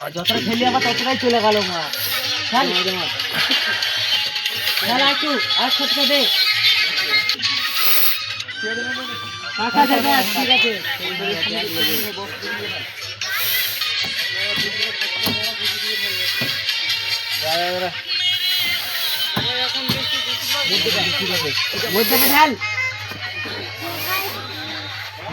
যতটা খেলি আবার ততটাই চলে গেল মা। খেল একটু আর ছোটটা দে। কাকা দেবে ঠিক আছে।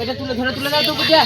এটা তুলে ধরে তুলে দাও তো বুঝা